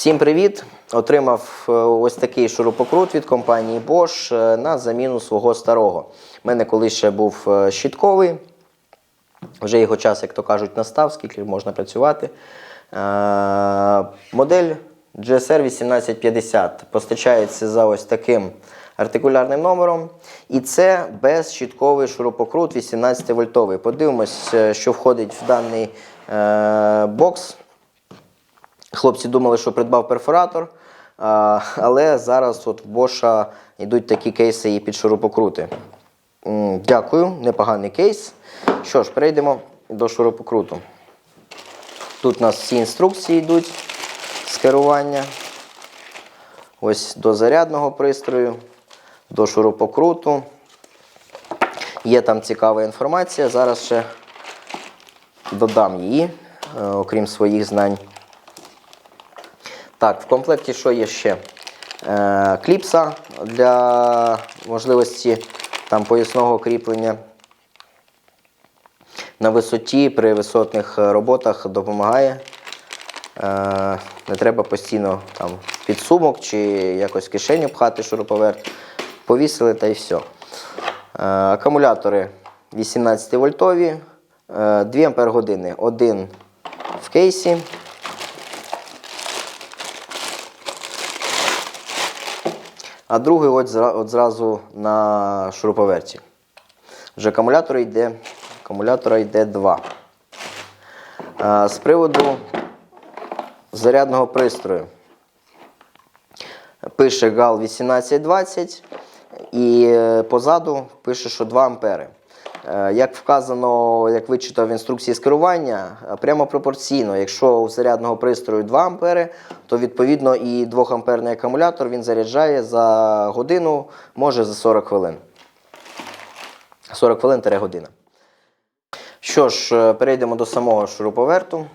Всім привіт! Отримав е, ось такий шурупокрут від компанії Bosch е, на заміну свого старого. У мене колись ще був е, щітковий. Вже його час, як то кажуть, настав, скільки можна працювати. Модель GSR 1850 постачається за ось таким артикулярним номером. І це безщітковий шурупокрут 18 вольтовий. Подивимось, що входить в даний бокс. Хлопці думали, що придбав перфоратор, але зараз от в Боша йдуть такі кейси і під шурупокрути. Дякую, непоганий кейс. Що ж, перейдемо до шурупокруту. Тут у нас всі інструкції йдуть з керування. Ось до зарядного пристрою, до шурупокруту. Є там цікава інформація. Зараз ще додам її, е, окрім своїх знань. Так, в комплекті що є ще? Е, кліпса для можливості там, поясного кріплення. На висоті при висотних е, роботах допомагає. Е, не треба постійно там, під сумок чи якось кишеню пхати шуруповерт. Повісили та й все. Е, акумулятори 18 вольтові, е, 2 ампер години. Один в кейсі. А другий от, от зразу на шуруповерті. Вже акумулятор йде, акумулятора йде 2. А, з приводу зарядного пристрою. Пише GAL 1820 і е, позаду пише, що 2 ампери. Е, Як вказано, як вичитав в інструкції з керування, е, прямо пропорційно. Якщо у зарядного пристрою 2 ампери, то відповідно і 2 амперний акумулятор він заряджає за годину, може за 40 хвилин. 40 хвилин година. Що ж, перейдемо до самого шуруповерту.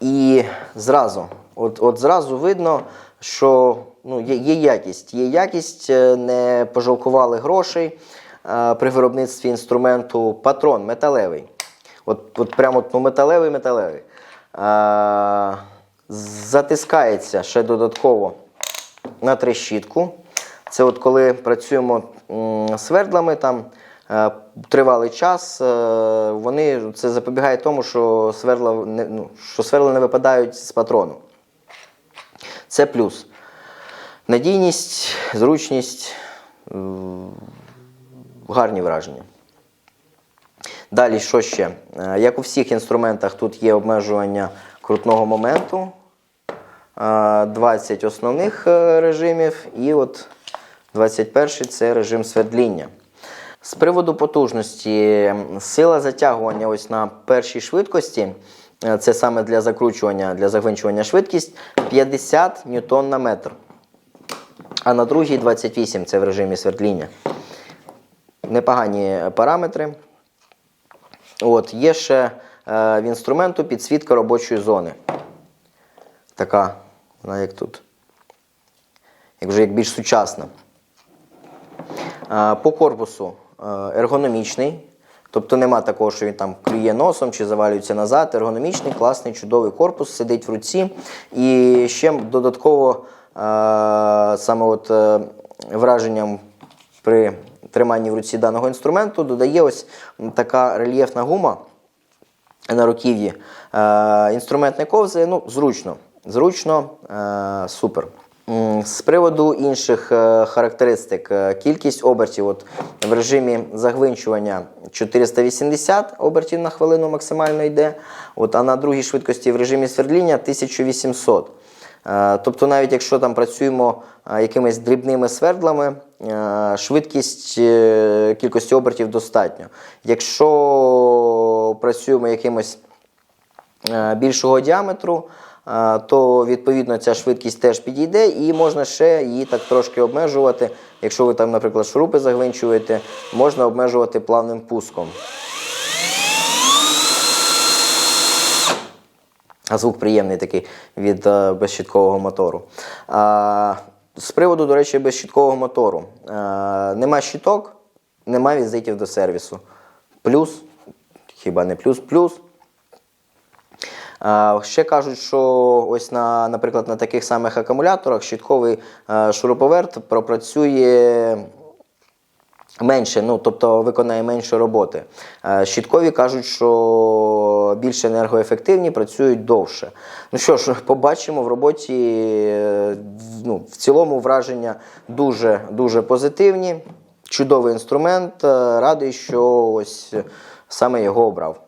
І зразу, от, от зразу видно, що ну, є, є якість. Є якість, е, не пожалкували грошей е, при виробництві інструменту. Патрон металевий. От, от прямо ну, металевий металевий. Е, затискається ще додатково на трещітку. Це от коли працюємо свердлами, там е, тривалий час, вони, це запобігає тому, що свердла ну, що свердла не випадають з патрону. Це плюс. Надійність, зручність, гарні враження. Далі, що ще? Е, Як у всіх інструментах, тут є обмежування крутного моменту. Е, 20 основних е, режимів, і от 21 це режим свердління. З приводу потужності, сила затягування ось на першій швидкості, е, це саме для закручування, для загвинчування швидкість 50 ньютон на метр. А на другій 28 це в режимі свердління. Непогані параметри. От, є ще е, в інструменту підсвітка робочої зони. Така, вона як тут. Як вже як більш сучасна. Е, По корпусу е, ергономічний. Тобто нема такого, що він там клює носом чи завалюється назад. Ергономічний, класний, чудовий корпус, сидить в руці. І ще додатково е, саме от, е, враженням при триманні в руці даного інструменту додає ось така рельєфна гума на руків'ї. Е, інструмент не ковзає, ну, зручно. Зручно, супер. З приводу інших е, характеристик, е, кількість обертів от, в режимі загвинчування 480 обертів на хвилину максимально йде, от, а на другій швидкості в режимі свердління 1800. Е, Тобто, навіть якщо там працюємо якимись дрібними свердлами, швидкість кількості обертів достатньо. Якщо працюємо якимось більшого діаметру, то відповідно ця швидкість теж підійде, і можна ще її так трошки обмежувати. Якщо ви там, наприклад, шурупи загвинчуєте, можна обмежувати плавним пуском. А звук приємний такий від е, безщіткового мотору. З приводу, до речі, безщіткового мотору. Нема щіток, нема візитів до сервісу. Плюс, хіба не плюс, плюс. Ще кажуть, що ось на, наприклад, на таких самих акумуляторах щітковий шуруповерт пропрацює менше, ну тобто виконає менше роботи. Щіткові кажуть, що більш енергоефективні, працюють довше. Ну що ж, побачимо в роботі. е, Ну, в цілому враження дуже дуже позитивні. Чудовий інструмент. Е, Радий, що ось саме його обрав.